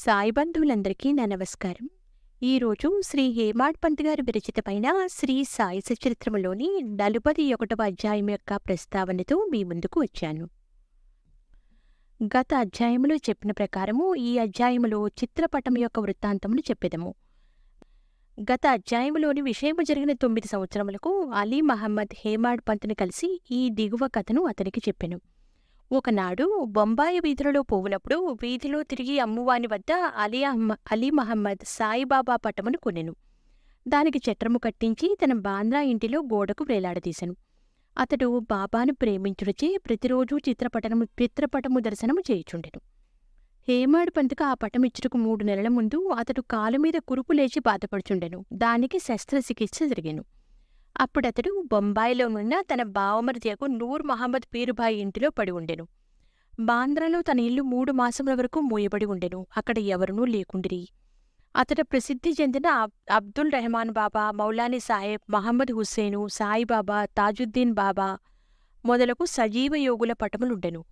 సాయి బంధువులందరికీ నా నమస్కారం. ఈరోజు శ్రీ హేమాడ్ పంత్ గారి విరచితమైన శ్రీ సాయి సచరిత్రములోని నలుపది ఒకటవ అధ్యాయం యొక్క ప్రస్తావనతో మీ ముందుకు వచ్చాను. గత అధ్యాయములో చెప్పిన ప్రకారము ఈ అధ్యాయములో చిత్రపటం యొక్క వృత్తాంతమును చెప్పెదము. గత అధ్యాయములోని విషయము జరిగిన తొమ్మిది సంవత్సరములకు అలీ మహమ్మద్ హేమాడ్ పంత్ని కలిసి ఈ దిగువ కథను అతనికి చెప్పెను. ఒకనాడు బొంబాయి వీధులలో పోవునప్పుడు వీధిలో తిరిగి అమ్మువాని వద్ద అలీ అహ్మ అలీ మహమ్మద్ సాయిబాబా పటమును కొనెను. దానికి చట్రము కట్టించి తన బాంద్రా ఇంటిలో గోడకు వేలాడదీసెను. అతడు బాబాను ప్రేమించుడిచే ప్రతిరోజు చిత్రపటము చిత్రపటము దర్శనము చేయుచుండెను. హేమాడు పంతుకు ఆ పటమిచ్చుటకు మూడు నెలల ముందు అతడు కాలు మీద కురుపు లేచి బాధపడుచుండెను. దానికి శస్త్రచికిత్స జరిగాను. అప్పుడతడు బొంబాయిలో ఉన్న తన బావమరిదియకు నూర్ మహమ్మద్ పీరుబాయి ఇంటిలో పడి ఉండెను. బాంద్రాలో తన ఇల్లు మూడు మాసముల వరకు మూయబడి ఉండెను. అక్కడ ఎవరునూ లేకుండిరి. అతడు ప్రసిద్ధి చెందిన అబ్దుల్ రెహమాన్ బాబా మౌలానీ సాహెబ్ మహమ్మద్ హుస్సేను సాయిబాబా తాజుద్దీన్ బాబా మొదలకు సజీవ యోగుల పటములుండెను.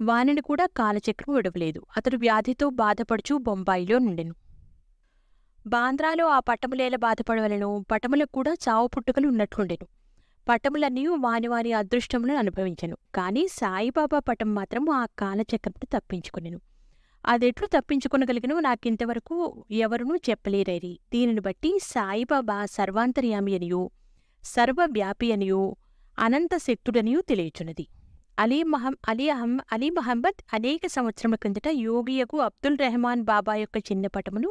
వానిని కూడా కాలచక్రం విడవలేదు. అతడు వ్యాధితో బాధపడుచు బొంబాయిలో నుండెను. బాంద్రాలో ఆ పటములేల బాధపడవలను పటములకు కూడా చావు పుట్టుకలు ఉన్నట్లుండెను. పటములన్నీ వాని వారి అదృష్టములను అనుభవించను. కాని సాయిబాబా పటం మాత్రం ఆ కాలచక్రంతో తప్పించుకునేను. అదెట్లు తప్పించుకొనగలిగినో నాకింతవరకు ఎవరునూ చెప్పలేరైరి. దీనిని బట్టి సాయిబాబా సర్వాంతర్యామి అనియో సర్వవ్యాపి అనియో అనంత శక్తుడనియో తెలియచున్నది. అలీ మహం అలీ అహం అలీ మహమ్మద్ అనేక సంవత్సరముల క్రిందట యోగియకు అబ్దుల్ రెహమాన్ బాబా యొక్క చిన్న పటమును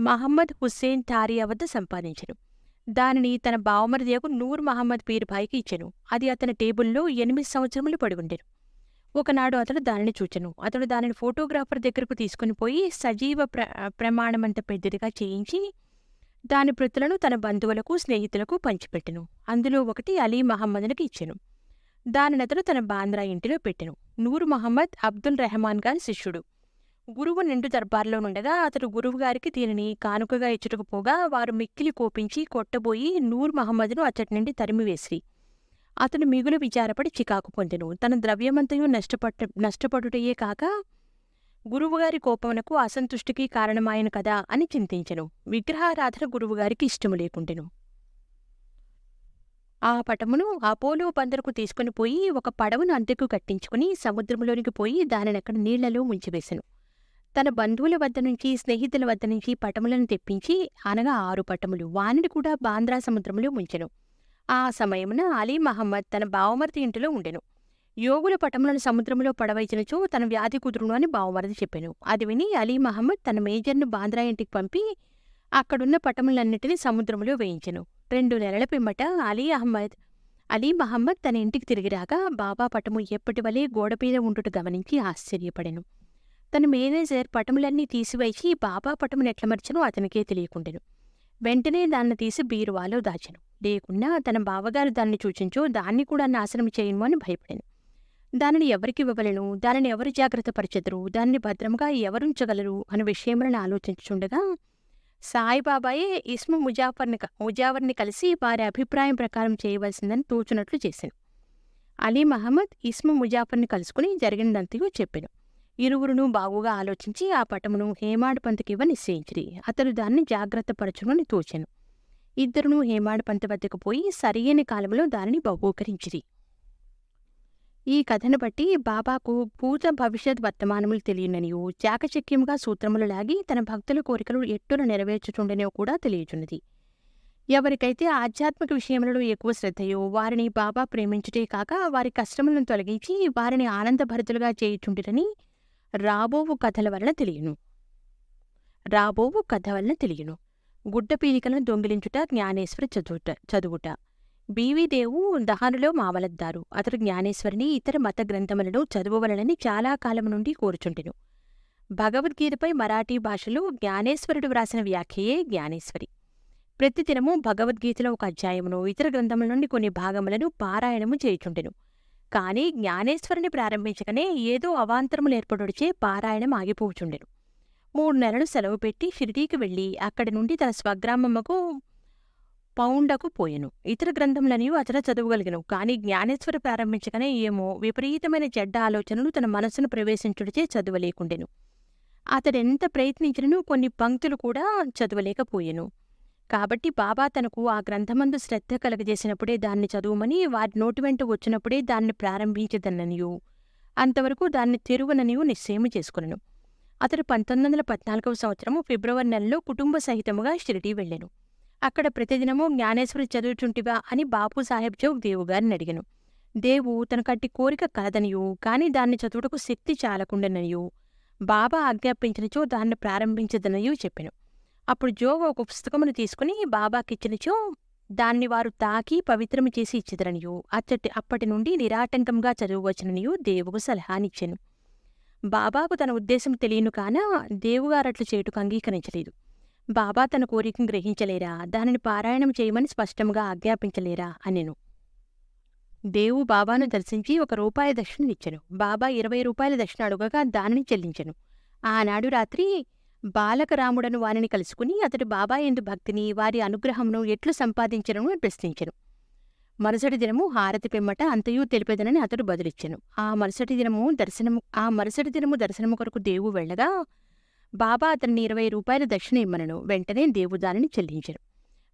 మహమ్మద్ హుస్సేన్ టారియా వద్ద సంపాదించెను. దానిని తన బావమరిదియకు నూర్ మహమ్మద్ పీర్భాయికి ఇచ్చెను. అది అతని టేబుల్లో ఎనిమిది సంవత్సరములు పడి ఉండెను ఒకనాడు అతడు దానిని చూచెను. అతడు దానిని ఫోటోగ్రాఫర్ దగ్గరకు తీసుకుని పోయి సజీవ ప్ర ప్రమాణమంత పెద్దదిగా చేయించి దాని ప్రతులను తన బంధువులకు స్నేహితులకు పంచిపెట్టెను. అందులో ఒకటి అలీ మహమ్మద్నికి ఇచ్చెను. దానిని అతడు తన బాంద్రా ఇంటిలో పెట్టెను. నూర్ మహమ్మద్ అబ్దుల్ రెహమాన్ గారి శిష్యుడు. గురువు నిండు దర్బార్లో నుండగా అతడు గురువుగారికి దీనిని కానుకగా ఇచ్చుటకు పోగా వారు మిక్కిలి కోపించి కొట్టబోయి నూర్ మహమ్మద్ను అచ్చటి నుండి తరిమివేసిరి. అతడు మిగులు విచారపడి చికాకు పొందెను. తన ద్రవ్యమంతయు నష్టపట్ట నష్టపడుటయే కాక గురువుగారి కోపమునకు అసంతుష్టికి కారణమాయను కదా అని చింతించెను. విగ్రహారాధన గురువుగారికి ఇష్టము లేకుండెను. ఆ పటమును అపోలో బందరుకు తీసుకుని పోయి ఒక పడవను అంతెకు కట్టించుకుని సముద్రంలోనికి పోయి దానినక్కడ నీళ్ళలో ముంచివేశెను తన బంధువుల వద్ద నుంచి స్నేహితుల వద్ద నుంచి పటములను తెప్పించి అనగా ఆరు పటములు వానిని కూడా బాంద్రా సముద్రంలో ముంచెను. ఆ సమయమున అలీ మహమ్మద్ తన బావమరిది ఇంటిలో ఉండెను. యోగుల పటములను సముద్రంలో పడవైచినచో తన వ్యాధి కుదురును అని బావమరిది చెప్పాను. అది విని అలీ మహమ్మద్ తన మేజర్ను బాంద్రా ఇంటికి పంపి అక్కడున్న పటములన్నిటినీ సముద్రంలో వేయించెను. రెండు నెలల పిమ్మట అలీ అహ్మద్ అలీ మహమ్మద్ తన ఇంటికి తిరిగి రాగా బాబా పటము ఎప్పటి వలె గోడ మీద ఉండుట గమనించి ఆశ్చర్యపడెను. తన మేనేజర్ పటములన్నీ తీసివేసి బాబా పటమును ఎట్లమర్చనో అతనికే తెలియకుండెను. వెంటనే దాన్ని తీసి బీరువాలో దాచెను. లేకున్నా తన బావగారు దాన్ని చూచించో దాన్ని కూడా నాశనం చేయను అని భయపడాను. దానిని ఎవరికి ఇవ్వవలను? దానిని ఎవరు జాగ్రత్త పరచెదరు? దానిని భద్రంగా ఎవరుంచగలరు అనే విషయములను ఆలోచించుచుండగా సాయిబాబాయే ఇస్మ ముజాఫర్ని ముజావర్ని కలిసి వారి అభిప్రాయం ప్రకారం చేయవలసిందని తోచునట్లు చేశాను అలీ మహమ్మద్ ఇస్ము ముజాఫర్ని కలుసుకుని జరిగినదంతయో చెప్పాను. ఇరువురును బాగుగా ఆలోచించి ఆ పటమును హేమాడ్పంతుకివ్వ నిశ్చయించిరి. అతడు దాన్ని జాగ్రత్త పరచునని తోచెను. ఇద్దరును హేమాడ్పంత వద్దకు పోయి సరియైన కాలంలో దానిని బహూకరించిరి. ఈ కథను బట్టి బాబాకు భూత భవిష్యత్ వర్తమానములు తెలియననియో చాకచక్యముగా సూత్రములు లాగి తన భక్తుల కోరికలు ఎట్టున నెరవేర్చుచుండెనో కూడా తెలియచున్నది. ఎవరికైతే ఆధ్యాత్మిక విషయములలో ఎక్కువ శ్రద్ధయో వారిని బాబా ప్రేమించుటే కాక వారి కష్టములను తొలగించి వారిని ఆనందభరితులుగా చేయుచుండిరని రాబోవు కథల వలన తెలియను. రాబోవు కథ వలన తెలియను. గుడ్డ పీలికలను దొంగిలించుట జ్ఞానేశ్వరి చదువుట చదువుట. బీవీదేవు దహనులో మావలద్దారు. అతడు జ్ఞానేశ్వరిని ఇతర మత గ్రంథములను చదువవలనని చాలా కాలం నుండి కోరుచుంటెను భగవద్గీతపై మరాఠీ భాషలో జ్ఞానేశ్వరుడు వ్రాసిన వ్యాఖ్యయే జ్ఞానేశ్వరి. ప్రతిదినము భగవద్గీతలో ఒక అధ్యాయమును ఇతర గ్రంథముల నుండి కొన్ని భాగములను పారాయణము చేయుచుండెను. కాని జ్ఞానేశ్వరిని ప్రారంభించకనే ఏదో అవాంతరములు ఏర్పడొడిచే పారాయణం ఆగిపోచుండెను మూడు నెలలు సెలవు పెట్టి షిరిడీకి వెళ్ళి అక్కడి నుండి తన స్వగ్రామముకు పౌండకు పోయెను. ఇతర గ్రంథములనియు అతను చదవగలిగను. కాని జ్ఞానేశ్వర ప్రారంభించకనే ఏమో విపరీతమైన చెడ్డ ఆలోచనలు తన మనస్సును ప్రవేశించుడిచే చదవలేకుండెను. అతడెంత ప్రయత్నించినను కొన్ని పంక్తులు కూడా చదవలేకపోయెను. కాబట్టి బాబా తనకు ఆ గ్రంథమందు శ్రద్ధ కలగజేసినప్పుడే దాన్ని చదువుమని వారి నోటి వెంట వచ్చినప్పుడే దాన్ని ప్రారంభించదననియు. అంతవరకు దాన్ని తెరువననియు నిశ్చయం చేసుకునను. అతడు పంతొమ్మిది వందల పద్నాలుగవ సంవత్సరము ఫిబ్రవరి నెలలో కుటుంబ సహితముగా షిరిడీ వెళ్ళెను. అక్కడ ప్రతిదినము జ్ఞానేశ్వరి చదువుచుంటివా అని బాపు సాహెబ్ జోగ్ దేవు గారిని అడిగాను. దేవు తనకట్టి కోరిక కలదనియు కాని దాన్ని చదువుటకు శక్తి చాలకుండాననియు. బాబా ఆజ్ఞాపించినచో దాన్ని ప్రారంభించదనయూ చెప్పెను. అప్పుడు జోగు ఒక పుస్తకమును తీసుకుని బాబాకిచ్చినచో దాన్ని వారు తాకి పవిత్రము చేసి ఇచ్చిదరనియు. అచ్చటి అప్పటి నుండి నిరాటంకంగా చదువువచ్చుననియు దేవుకు సలహానిచ్చెను. బాబాకు తన ఉద్దేశం తెలియను కాన దేవుగారట్లు చేటుకు అంగీకరించలేదు. బాబా తన కోరికను గ్రహించలేరా? దానిని పారాయణం చేయమని స్పష్టంగా ఆజ్ఞాపించలేరా? అనెను. దేవు బాబాను దర్శించి ఒక రూపాయి దక్షిణనిచ్చెను. బాబా ఇరవై రూపాయల దక్షిణ అడుగగా దానిని చెల్లించెను. ఆనాడు రాత్రి బాలకరాముడను వారిని కలుసుకుని అతడు బాబాయందు భక్తిని వారి అనుగ్రహమును ఎట్లు సంపాదించను అని ప్రశ్నించెను. మరుసటి దినము హారతి పిమ్మట అంతయూ తెలిపేదనని అతడు బదులిచ్చెను. ఆ మరుసటి దినము దర్శనము ఆ మరుసటి దినము దర్శనము కొరకు దేవు వెళ్ళగా బాబా అతన్ని ఇరవై రూపాయల దక్షిణ ఇమ్మనను. వెంటనే దేవు దానిని చెల్లించెను.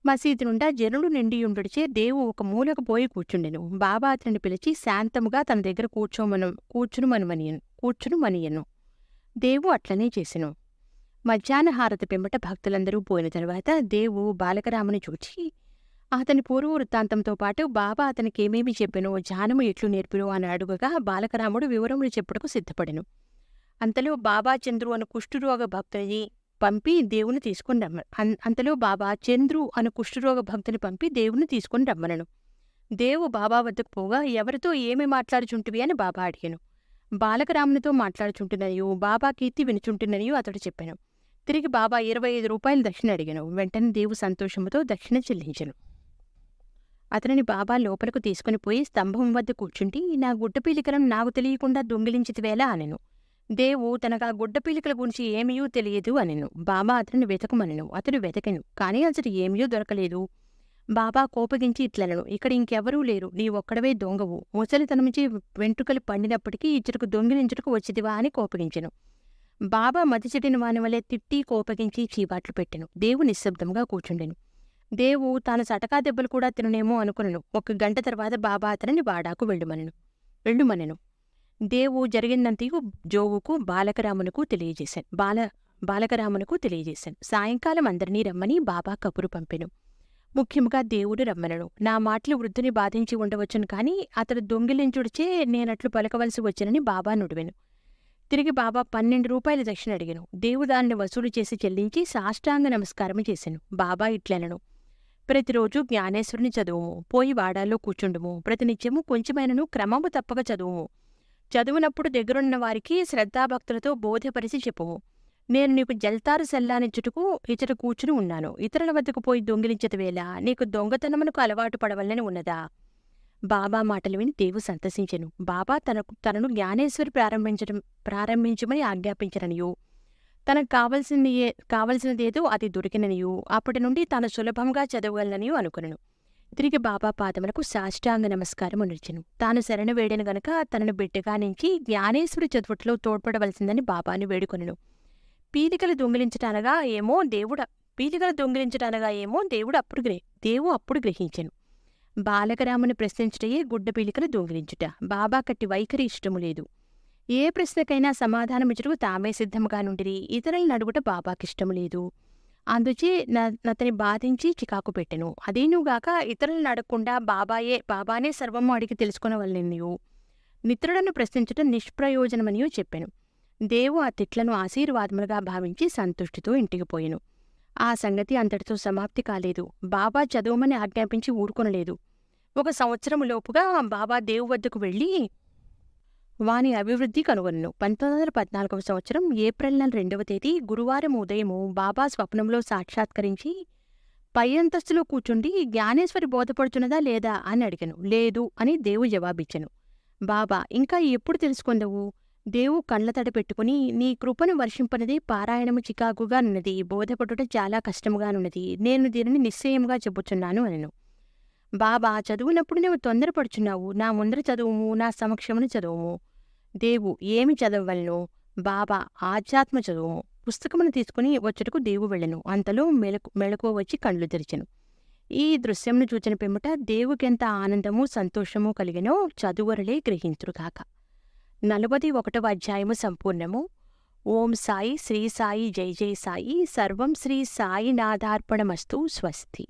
మసీదు నుండా జనులు నిండియుండుడిచే దేవు ఒక మూలకు పోయి కూర్చుండెను. బాబా అతనిని పిలిచి శాంతముగా తన దగ్గర కూర్చోమను కూర్చును మనుమనియను కూర్చును మనియను దేవు అట్లనే చేసెను. మధ్యాహ్న హారతి పిమ్మట భక్తులందరూ పోయిన తరువాత దేవు బాలకరాముని చూచి అతని పూర్వ వృత్తాంతంతో పాటు బాబా అతనికేమేమి చెప్పెనో ఎట్లు నేర్పినో అని అడుగగా బాలకరాముడు వివరములు చెప్పుటకు సిద్ధపడెను. అంతలో బాబా చంద్రు అను కుష్ఠురోగ భక్తుని పంపి దేవుని తీసుకుని రమ్మ అంతలో బాబా చంద్రు అను కుష్ఠరోగ భక్తుని పంపి దేవుని తీసుకుని రమ్మనను. దేవు బాబా వద్దకు పోగా ఎవరితో ఏమి మాట్లాడుచుంటివి? అని బాబా అడిగాను. బాలకరామునితో మాట్లాడుచుంటున్ననియు బాబా కీర్తి వినుచుంటున్ననియు అతడు చెప్పాను. తిరిగి బాబా ఇరవై ఐదు రూపాయలు దక్షిణ అడిగాను. వెంటనే దేవు సంతోషముతో దక్షిణ చెల్లించెను. అతనిని బాబా లోపలకు తీసుకుని పోయి స్తంభం వద్ద కూర్చుంటి నా గుడ్డ పీలికలను నాకు తెలియకుండా దొంగిలించితివేలా అనెను. దేవు తనగా గుడ్డ పీలికల గురించి ఏమీయూ తెలియదు అనెను. బాబా అతనిని వెతకమనెను. అతడు వెతకెను. కానీ అతడు ఏమీయూ దొరకలేదు. బాబా కోపగించి ఇట్లనను. ఇక్కడ ఇంకెవరూ లేరు. నీ ఒక్కడవే దొంగవు. ముసలితనమించి వెంట్రుకలు పండినప్పటికీ ఇచ్చటకు దొంగిలించుటకు వచ్చిదివా అని కోపగించెను. బాబా మతి చెడిన వాని వలె తిట్టి కోపగించి చీవాట్లు పెట్టెను. దేవు నిశ్శబ్దంగా కూర్చుండెను. దేవు తాను సటకా దెబ్బలు కూడా తిననేమో అనుకునను. ఒక గంట తర్వాత బాబా అతనిని వాడాకు వెళ్ళుమనెను. వెళ్ళుమనెను. దేవు జరిగిందంతయు జోవుకు బాలకరామునకు తెలియజేశాను. బాల బాలకరామునకు తెలియజేశాను. సాయంకాలం అందరినీ రమ్మని బాబా కబురు పంపెను. ముఖ్యముగా దేవుడు రమ్మనను. నా మాటలు వృద్ధుని బాధించి ఉండవచ్చును కాని అతడు దొంగిలించుడిచే నేనట్లు పలకవలసి వచ్చనని బాబా నుడివెను. తిరిగి బాబా పన్నెండు రూపాయల దక్షిణ అడిగాను. దేవుడాన్ని వసూలు చేసి చెల్లించి సాష్టాంగ నమస్కారం చేశాను. బాబా ఇట్లనను. ప్రతిరోజు జ్ఞానేశ్వరుని చదువుము. పోయి వాడాల్లో కూర్చుండుము. ప్రతినిత్యము కొంచెమైనను క్రమము తప్పక చదువుము. చదువునప్పుడు దగ్గరున్న వారికి శ్రద్ధాభక్తులతో బోధపరిచి చెప్పుము. నేను నీకు జల్తారు సెల్లానిచ్చుటకు ఇచ్చట కూర్చుని ఉన్నాను. ఇతరుల వద్దకు పోయి దొంగిలించటవేళ నీకు దొంగతనమునకు అలవాటు పడవలని ఉన్నదా? బాబా మాటలు విని దేవు సంతసించెను బాబా తనకు తనను జ్ఞానేశ్వరి ప్రారంభించడం ప్రారంభించమని ఆజ్ఞాపించననియు. తనకు కావలసింది కావలసినదేదో అది దొరికిననియు. అప్పటి నుండి తాను సులభంగా చదవగలననియు అనుకునను తిరిగి బాబా పాదములకు సాష్టాంగ నమస్కారం నిలిచెను. తాను శరణ వేడిన గనక తనను బిడ్డగా నుంచి జ్ఞానేశ్వరి చదువుట్లో తోడ్పడవలసిందని బాబాను వేడుకొనను. పీలికలు దొంగిలించటనగా ఏమో దేవుడ పీలికలు దొంగిలించటనగా ఏమో దేవుడు అప్పుడు గ్రహి దేవు అప్పుడు గ్రహించెను. బాలకరామును ప్రశ్నించుటయే గుడ్డపీలికను దొంగిలించుట. బాబా కట్టి వైఖరి ఇష్టము లేదు. ఏ ప్రశ్నకైనా సమాధానమిచ్చుటకు తామే సిద్ధముగా నుండిరి. ఇతరులను అడుగుట బాబాకిష్టము లేదు. అందుచే నతని బాధించి చికాకు పెట్టెను. అదేనుగాక ఇతరులను అడగకుండా బాబాయే బాబానే సర్వము అడిగి తెలుసుకునవలనియు మిత్రులను ప్రశ్నించటం నిష్ప్రయోజనమనియూ చెప్పెను. దేవు ఆ తిట్లను ఆశీర్వాదములుగా భావించి సంతుష్టితో ఇంటికి పోయాను. ఆ సంగతి అంతటితో సమాప్తి కాలేదు. బాబా చదవమని ఆజ్ఞాపించి ఊరుకొనలేదు. ఒక సంవత్సరము లోపుగా బాబా దేవు వద్దకు వెళ్ళి వాని అభివృద్ధి కనుగొనను. పంతొమ్మిది వందల పద్నాలుగవ సంవత్సరం ఏప్రిల్ నెల రెండవ తేదీ గురువారం ఉదయము బాబా స్వప్నంలో సాక్షాత్కరించి పై అంతస్తులో కూర్చుండి జ్ఞానేశ్వరి బోధపడుచున్నదా లేదా అని అడిగాను. లేదు అని దేవు జవాబిచ్చెను. బాబా ఇంకా ఎప్పుడు తెలుసుకుందవు? దేవు కళ్ళతడి పెట్టుకుని నీ కృపను వర్షింపనది పారాయణము చికాకుగా నున్నది. బోధపడుట చాలా కష్టముగానున్నది నేను దీనిని నిశ్చయముగా చెబుతున్నాను అనెను. బాబా చదువునప్పుడు నువ్వు తొందరపడుచున్నావు. నా ముందర చదువుము నా సమక్షమును చదువుము. దేవు ఏమి చదవలను బాబా ఆధ్యాత్మ చదువు పుస్తకమును తీసుకుని వచ్చుటకు దేవు వెళ్ళను. అంతలో మెలకు మెళకువ వచ్చి కళ్ళు తెరిచెను. ఈ దృశ్యంను చూచిన పిమ్మట దేవుకెంత ఆనందము సంతోషము కలిగినో చదువరులే గ్రహించురుగాక నలభది ఒకటవ అధ్యాయము సంపూర్ణము. ఓం సాయి శ్రీ సాయి జై జై సాయి. సర్వం శ్రీ సాయి నాదార్పణమస్తు స్వస్తి.